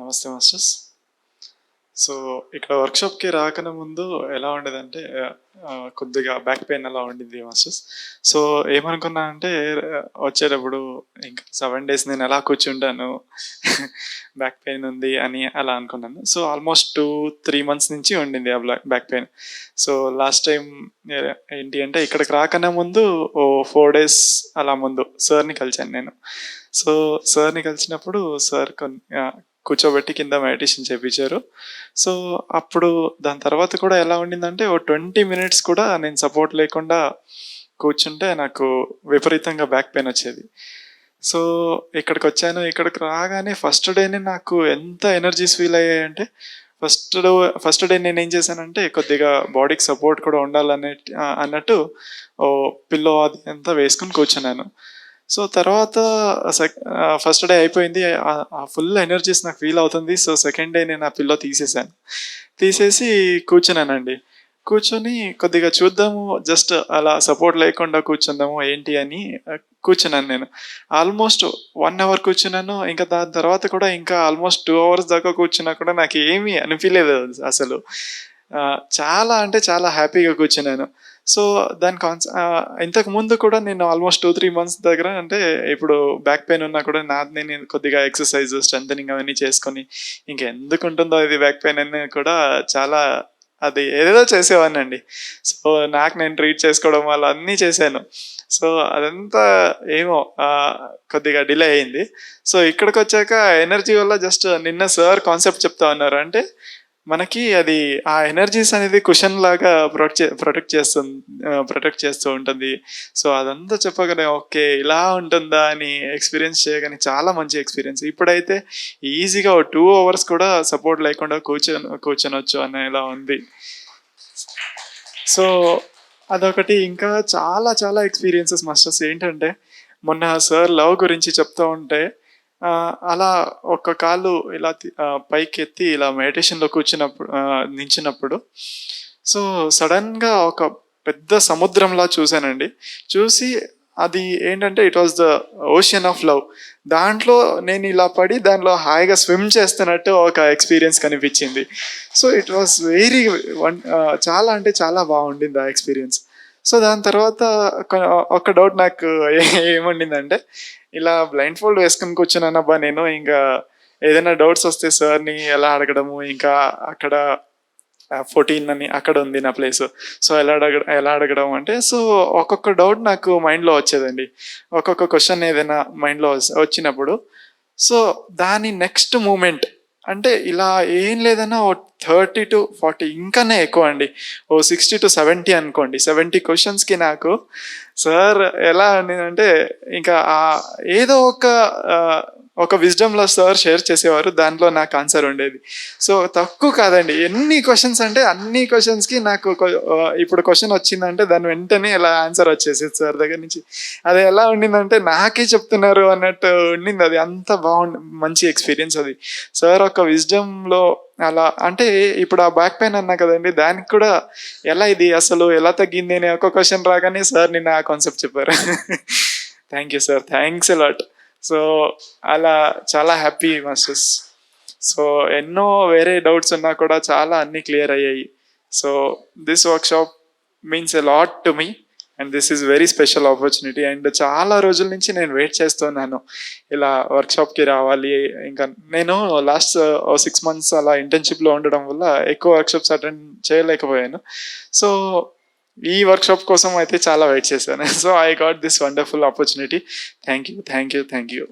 నమస్తే masters. So ఇక్కడ వర్క్షాప్కి రాకన ముందు ఎలా ఉండేదంటే కొద్దిగా బ్యాక్ పెయిన్ అలా ఉండింది మాస్టర్స్. సో ఏమనుకున్నా అంటే వచ్చేటప్పుడు ఇంకా సెవెన్ డేస్ నేను ఎలా కూర్చుంటాను బ్యాక్ పెయిన్ ఉంది అని అలా అనుకున్నాను. So almost two three months నుంచి ఉండింది ఆ back pain. So last time ఏంటి అంటే ఇక్కడికి రాకనే ముందు ఓ ఫోర్ డేస్ అలా ముందు సార్ని కలిశాను నేను. సో సార్ని కలిసినప్పుడు సార్ కొన్ని కూర్చోబెట్టి కింద మెడిటేషన్ చేపించారు. సో అప్పుడు దాని తర్వాత కూడా ఎలా ఉండిందంటే ఓ ట్వంటీ మినిట్స్ కూడా నేను సపోర్ట్ లేకుండా కూర్చుంటే నాకు విపరీతంగా బ్యాక్ పెయిన్ వచ్చేది. సో ఇక్కడికి వచ్చాను ఇక్కడికి రాగానే ఫస్ట్ డేనే నాకు ఎంత ఎనర్జీస్ ఫీల్ అయ్యాయంటే ఫస్ట్ ఫస్ట్ డే నేను ఏం చేశానంటే కొద్దిగా బాడీకి సపోర్ట్ కూడా ఉండాలనే అన్నట్టు ఓ పిల్లో అది అంతా వేసుకుని కూర్చున్నాను. సో తర్వాత ఫస్ట్ డే అయిపోయింది. ఆ- ఫుల్ ఎనర్జీస్ నాకు ఫీల్ అవుతుంది. సో సెకండ్ డే నేను ఆ పిల్లో తీసేసాను. తీసేసి కూర్చున్నానండి. కూర్చొని కొద్దిగా చూద్దాము జస్ట్ అలా సపోర్ట్ లేకుండా కూర్చుందాము ఏంటి అని కూర్చున్నాను నేను. ఆల్మోస్ట్ వన్ అవర్ కూర్చున్నాను. ఇంకా దాని తర్వాత కూడా ఇంకా ఆల్మోస్ట్ టూ అవర్స్ దాకా కూర్చున్నా కూడా నాకు ఏమీ అనిపించలేదు అసలు. చాలా అంటే చాలా హ్యాపీగా కూర్చున్నాను. సో దాని కాన్స్ ఇంతకు ముందు కూడా నేను ఆల్మోస్ట్ టూ త్రీ మంత్స్ దగ్గర అంటే ఇప్పుడు బ్యాక్ పెయిన్ ఉన్నా కూడా నాది నేను కొద్దిగా ఎక్సర్సైజ్ స్ట్రెంథనింగ్ అవన్నీ చేసుకొని ఇంకా ఎందుకు ఉంటుందో ఇది బ్యాక్ పెయిన్ అని కూడా చాలా అది ఏదేదో చేసేవాడిని అండి. సో నాకు నేను ట్రీట్ చేసుకోవడం వల్ల అన్నీ చేశాను. సో అదంతా ఏమో కొద్దిగా డిలే అయింది. సో ఇక్కడికి వచ్చాక ఎనర్జీ వల్ల జస్ట్ నిన్న సార్ కాన్సెప్ట్ చెప్తా ఉన్నారు. అంటే మనకి అది ఆ ఎనర్జీస్ అనేది కుషన్ లాగా ప్రొటెక్ట్ ప్రొటెక్ట్ చేస్తుంది ప్రొటెక్ట్ చేస్తూ ఉంటుంది. సో అదంతా చెప్పగానే ఓకే ఇలా ఉంటుందా అని ఎక్స్పీరియన్స్ చేయగానే చాలా మంచి ఎక్స్పీరియన్స్ ఇప్పుడైతే ఈజీగా టూ అవర్స్ కూడా సపోర్ట్ లేకుండా కూర్చొని కూర్చొనొచ్చు అనేలా ఉంది. సో అదొకటి. ఇంకా చాలా చాలా ఎక్స్పీరియన్సెస్ మాస్టర్స్ ఏంటంటే మొన్న సార్ లవ్ గురించి చెప్తూ ఉంటే అలా ఒక కాలు ఇలా పైకి ఎత్తి ఇలా మెడిటేషన్లో కూర్చున్నప్పుడు నించినప్పుడు సో సడన్గా ఒక పెద్ద సముద్రంలా చూశానండి. చూసి అది ఏంటంటే it was the ocean of love దాంట్లో నేను ఇలా పడి దాంట్లో హాయిగా స్విమ్ చేస్తున్నట్టు ఒక ఎక్స్పీరియన్స్ కనిపించింది. So it was very one చాలా అంటే చాలా బాగుండింది ఆ ఎక్స్పీరియన్స్ సో దాని తర్వాత కొ- ఒక డౌట్ నాకు ఏమండిందంటే ఇలా బ్లైండ్ ఫోల్డ్ వేసుకుని కూర్చున్నానబ్బా నేను ఇంకా ఏదైనా డౌట్స్ వస్తే సార్ని ఎలా అడగడము ఇంకా అక్కడ ఫోర్టీన్ అని అక్కడ ఉంది నా ప్లేస్ సో ఎలా అడగ ఎలా అడగడం అంటే సో ఒక్కొక్క డౌట్ నాకు మైండ్లో వచ్చేదండి. ఒక్కొక్క క్వశ్చన్ ఏదైనా మైండ్లో వచ్చినప్పుడు. సో దాని నెక్స్ట్ మూమెంట్ అంటే ఇలా ఏం లేదన్నా ఓ థర్టీ టు ఫార్టీ ఇంకానే ఎక్కువ అండి. ఓ సిక్స్టీ టు సెవెంటీ అనుకోండి. సెవెంటీ క్వశ్చన్స్కి నాకు సార్ ఎలా అంటే ఇంకా ఏదో ఒక ఒక విజ్డమ్లో సార్ షేర్ చేసేవారు దాంట్లో నాకు ఆన్సర్ ఉండేది. సో తక్కువ కాదండి. ఎన్ని క్వశ్చన్స్ అంటే అన్ని క్వశ్చన్స్కి నాకు ఇప్పుడు క్వశ్చన్ వచ్చిందంటే దాని వెంటనే ఇలా ఆన్సర్ వచ్చేసేది సార్ దగ్గర నుంచి. అది ఎలా ఉండిందంటే నాకే చెప్తున్నారు అన్నట్టు ఉండింది. అది అంత బాగుంది మంచి ఎక్స్పీరియన్స్ అది. సార్ ఒక విజ్డమ్లో అలా అంటే ఇప్పుడు ఆ బ్యాక్ పెయిన్ అన్నా కదండి దానికి కూడా ఎలా ఇది అసలు ఎలా తగ్గింది? అని ఒక క్వశ్చన్ రాగానే సార్ నిన్న ఆ కాన్సెప్ట్ చెప్పారు. Thank you sir thanks a lot so అలా చాలా హ్యాపీ మాస్టర్స్ సో ఎన్నో వేరే డౌట్స్ ఉన్నా కూడా చాలా అన్ని క్లియర్ అయ్యాయి. So this workshop means a lot to me and this is very special opportunity and చాలా రోజుల నుంచి నేను వెయిట్ చేస్తున్నాను. ఇలా వర్క్షాప్కి రావాలి. ఇంకా నేను లాస్ట్ సిక్స్ మంత్స్ అలా ఇంటర్న్షిప్లో ఉండడం వల్ల ఎక్కువ వర్క్షాప్స్ అటెండ్ చేయలేకపోయాను. సో ఈ వర్క్షాప్ కోసం అయితే చాలా వెయిట్ చేశాను. So I got this wonderful opportunity thank you thank you thank you